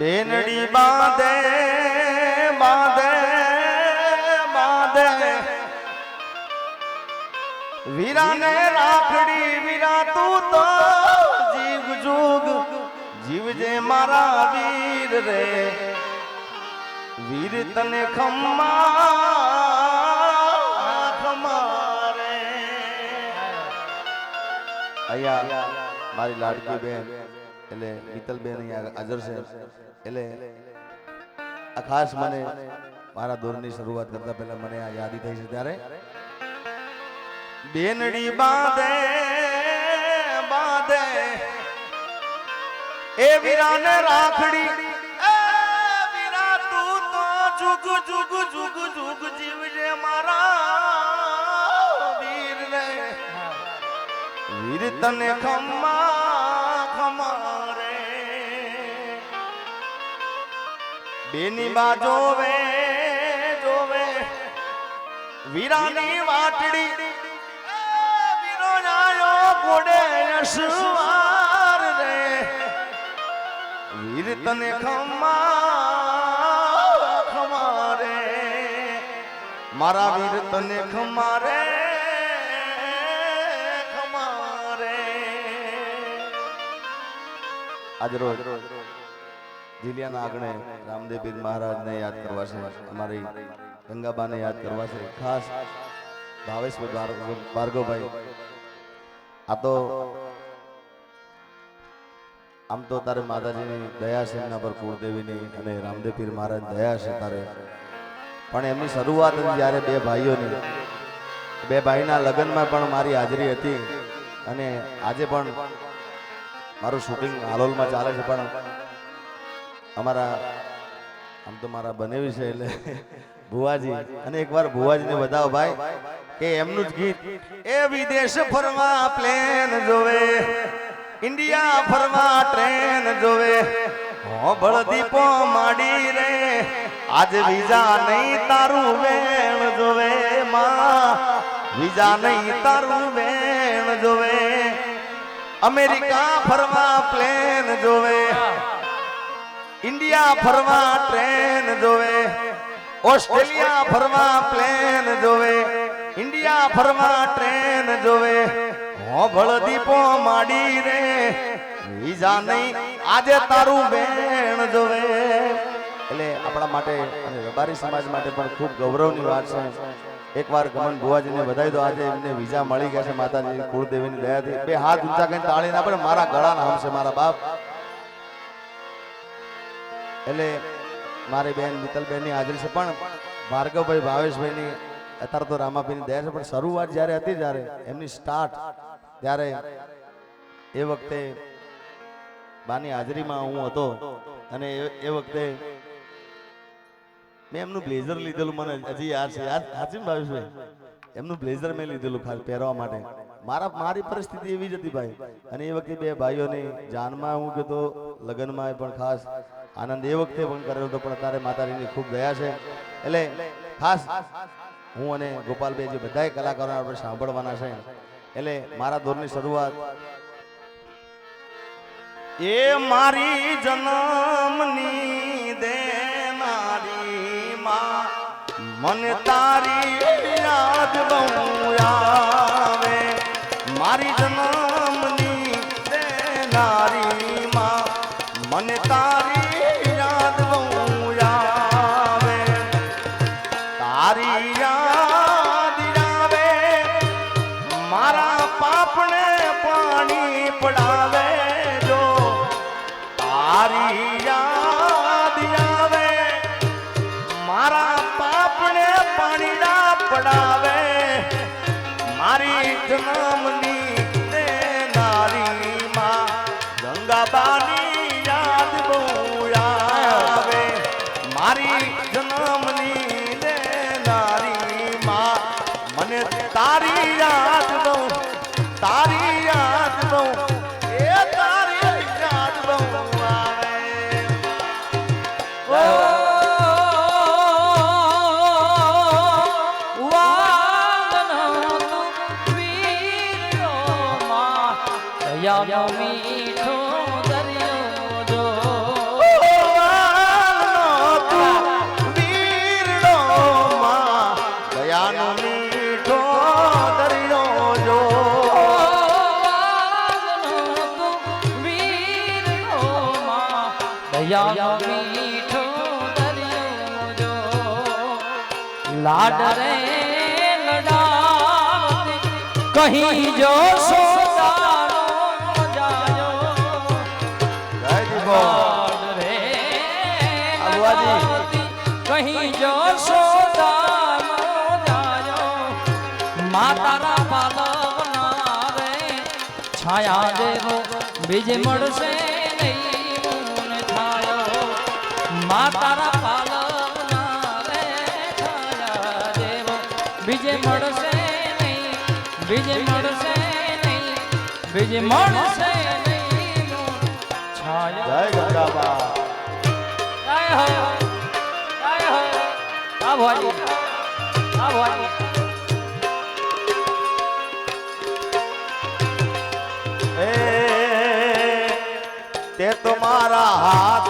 બેનડી બાંધે બાંધે બાંધે વીરાને રાખડી વીરા તું તો જીવ જુગ જીવજે મારા વીર રે. વીર તને ખમ્મા ખમ્મા રે અહીંયા મારી લાડકી બેન. એટલે મિત્તલબેન અહીંયા હાજર છે. એટલે આ ખાસ મને મારા દોરની શરૂઆત કરતા પહેલા મને આ યાદી થઈ છે ત્યારે. બેનડી બાંધે બાંધે એ વીરાને રાખડી. એ વીરા તું તો જુગ જુગ જુગ જુગ જીવજે મારા વીર વીર તને ખમ્મા બેની બા જોવે જોવે. વીરાની વાટડી. એ ગોડે સુવાર રે. વીર તને ખમ્મા ખમારે. મારા વીર તને ખમારે ખમારે. આજ રોજ જીલિયાના આગળ રામદેવ પીર મહારાજને યાદ કરવા છે. અમારી ગંગાબાને યાદ કરવા છે. ખાસ ભાવેશભાઈ ભાર્ગવભાઈ. આ તો આમ તો તારે માતાજીની દયા છે એમના પર કુળદેવીની અને રામદેવ પીર મહારાજ દયા છે તારે. પણ એમની શરૂઆત જ્યારે બે ભાઈઓની બે ભાઈના લગ્નમાં પણ મારી હાજરી હતી. અને આજે પણ મારું શૂટિંગ હાલોલમાં ચાલે છે પણ અમારા, આમ તો મારા બનેવી છે એટલે, ભુવાજી. અને એકવાર ભુવાજીને બતાવો ભાઈ, કે એમનું જ ગીત, એ વિદેશ ફરવા પ્લેન જોવે, ઇન્ડિયા ફરવા ટ્રેન જોવે. હોબળ દીપો માડી રે, આજ વિઝા નહીં તારું વેણ જોવે, માં. વિઝા નહીં તારું વેણ જોવે. અમેરિકા ફરવા પ્લેન જોવે. ઇન્ડિયા ફરવા ટ્રેન જોવે. ઓસ્ટ્રેલિયા ફરવા પ્લેન જોવે. ઇન્ડિયા ફરવા ટ્રેન જોવે. હોભળ દીપો માડી રે. વિઝા નહીં. આજે તારું બેન જોવે. એટલે આપણા માટે રબારી સમાજ માટે પણ ખૂબ ગૌરવની વાત છે. એકવાર ગમન ભુવાજીને બધાઈ દો આજે એમને વિઝા મળી ગયા છે માતાજી. કુળદેવીની દયાથી. બે હાથ ઊંચા કરીને તાળી ના પડે મારા ગળાના હમશે છે મારા બાપ. એટલે મારી બેન મિત્તલબેનની હાજરી છે પણ ભાર્ગવભાઈ ભાવેશભાઈની, અત્યારે તો રામાભાઈની દયા છે, પણ શરૂઆત જ્યારે હતી જ્યારે એમની સ્ટાર્ટ ત્યારે એ વખતે બાની હાજરીમાં હું હતો અને એ- વખતે મેં એમનું બ્લેઝર લીધેલું, મને હજી યાદ છે. યાદ ને ભાવેશભાઈ? એમનું બ્લેઝર મેં લીધેલું ખાસ પહેરવા માટે. મારા, મારી પરિસ્થિતિ એવી જ હતી ભાઈ. અને એ વખતે બે ભાઈઓની જાનમાં હું કીધું લગ્નમાં પણ ખાસ આનંદ એ વખતે પણ કરેલો હતો, પણ અત્યારે માતાજીની ખૂબ દયા છે. એટલે ખાસ હું અને ગોપાલભાઈ જે બધાય કલાકારો આપણે સાંભળવાના છે, એટલે મારા દોરની શરૂઆત. એ મારી જન્મની દેનારી માં, મને તારી યાદ બહુ આવે. મારી જન્મની માં મને તારી યાદ લાડ રે કહી જો સોદારો જાયો જય દીપો લાડ રે આબુઆજી. કહી જો સોદારો જાયો માતારા પાલવના રે છાયા દેવો બીજ મળશે માતારા પાલવના રે છાયા દેવો. બીજ મળશે નહીં, બીજ મળશે નહીં. બીજ મળશે નહીં છાયો. જય ગંગાબા જય તે તો મારા હાથે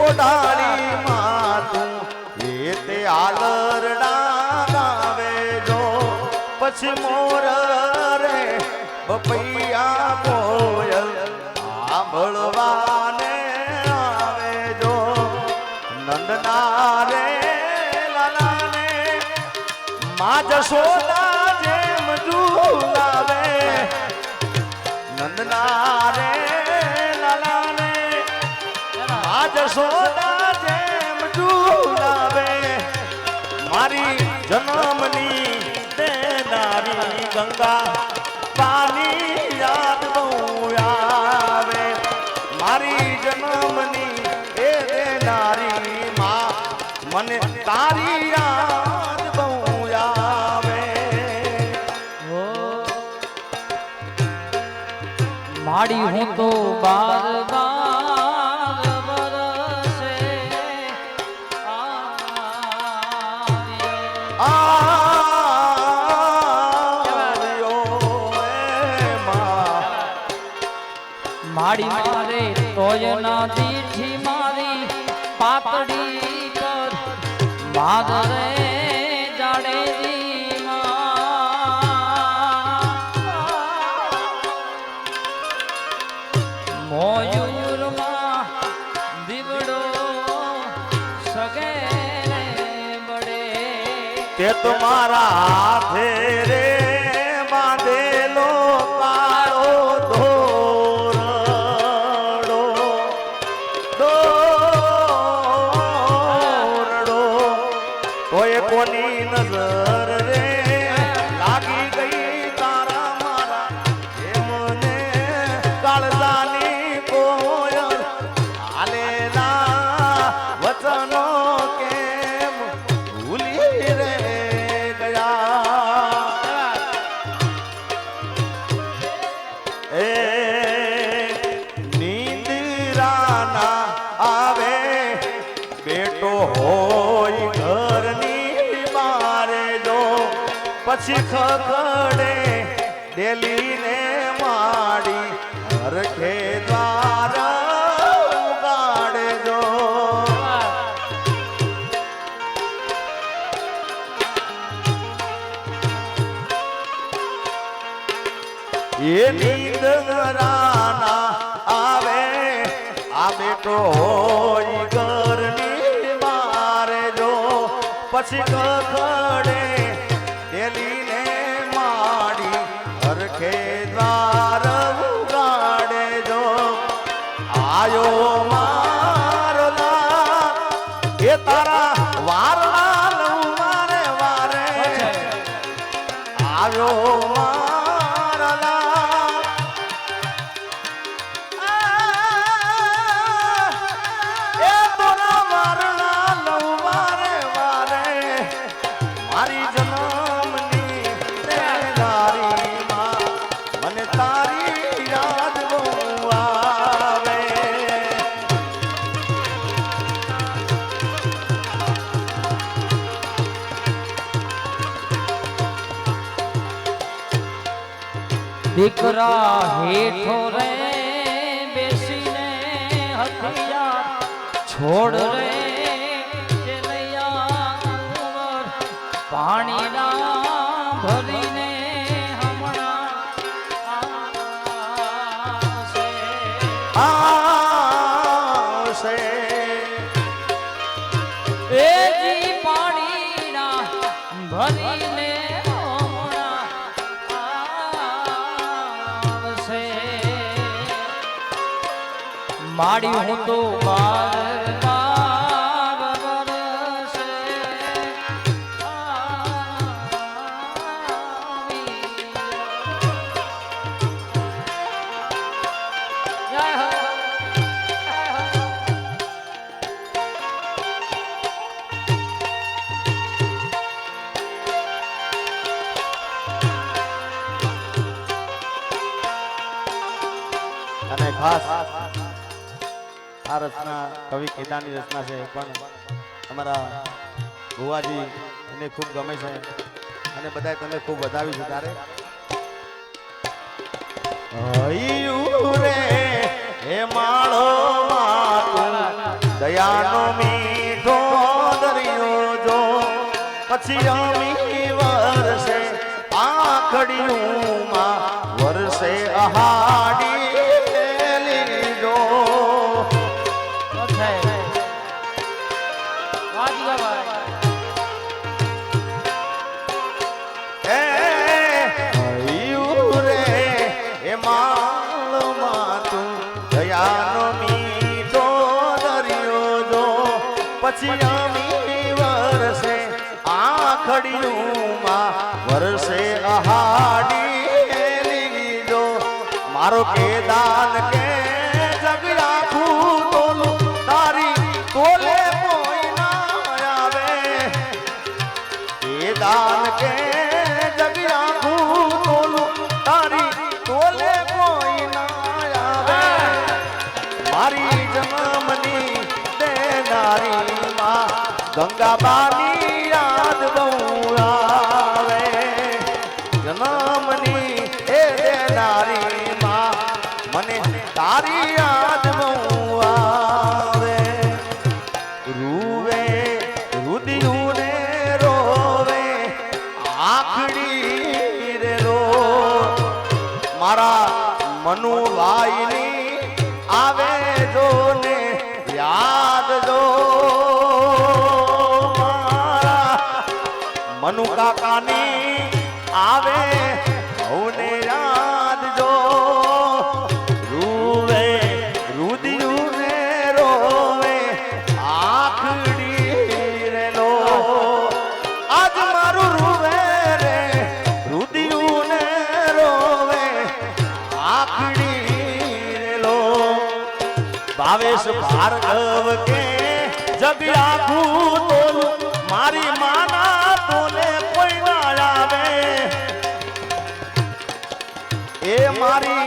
પોઢાળી માતું એ તે આલરડા ગાવે જો. પછી મોર રે બપૈયા કોયલ સાંભળવાને આવે જો. નંદના રે, લાલાને મા જશોદા જેમ જુલાવે નંદના રે મારી જન્મની યાદ બહુ મારી જન્મની એ મને તારી યાદ બહુ માડી હું તો બાર માડી મારે તોય ના દીઠી મારી પાતળી પર માદરે જાડે તે તમારા હાથે રે. હોય ઘરની બીમારે જો પછી ખગડે ડેલીને માડી હરખે દ્વારા એ નીંદ આવે, આ બેટો કખડે ડેલીને દીકરા હેઠો રે બેસીને હથિયાર છોડ રે પાણી ના ભરીને માડી હું તો ખાસ આ રચના કવિ કેદારની રચના છે. પણ અમારા ભુવાજી એને ખૂબ ગમે છે અને બધાય તમે ખૂબ વધાવી છે તારે રે, હે માળો દયાનો મીઠો દરિયો જો, પછી આખડિયુંમાં વરસે અહાડી લીધો મારો કેદાન કે જગ આખું તોલું તારી તોલે કોઈ ના આવે. કેદાન દાન કે જગ્યા ભૂતોલું તારી તોલે કોઈ આવે. મારી જન્મની દેનારી માં ગંગા યાદ દેનારી માં. મને તારી યાદ ભાવેશ ભાર્ગવ કે જગ આખું મારી માના તોલે કોઈ ના આવે. એ મારી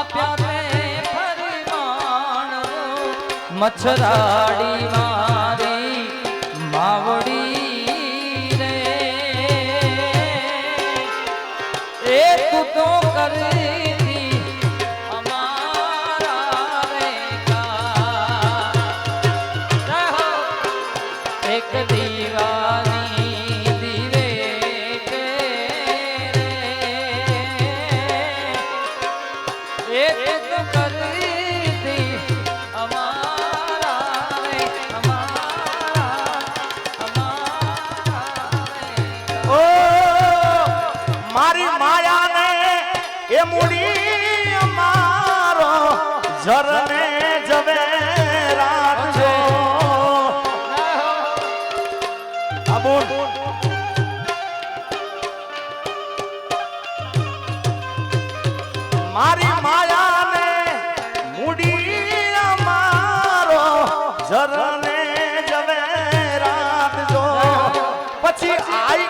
આપ્યા રે ફરી મચ્છરાડી મારે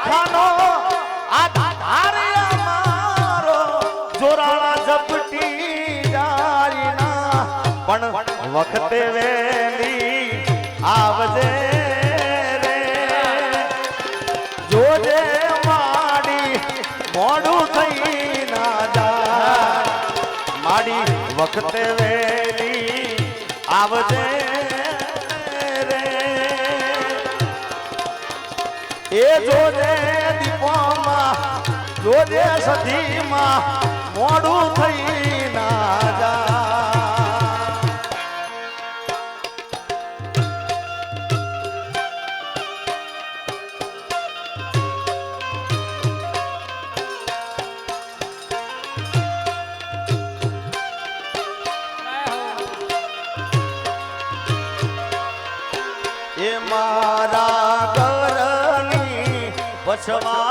આઈ ખાનો આ ધારે અમારો. જોરાળા ઝપટી જારીના. પણ વખતે વેલી આવજે રે. જોજે માડી, મોડું થઈ ના જાય. માડી વખતે વેલી આવજે એ જોજે દીપોમાં ધીમા મોડું થઈ ના જા. એ મારા ઘરની પછવાડે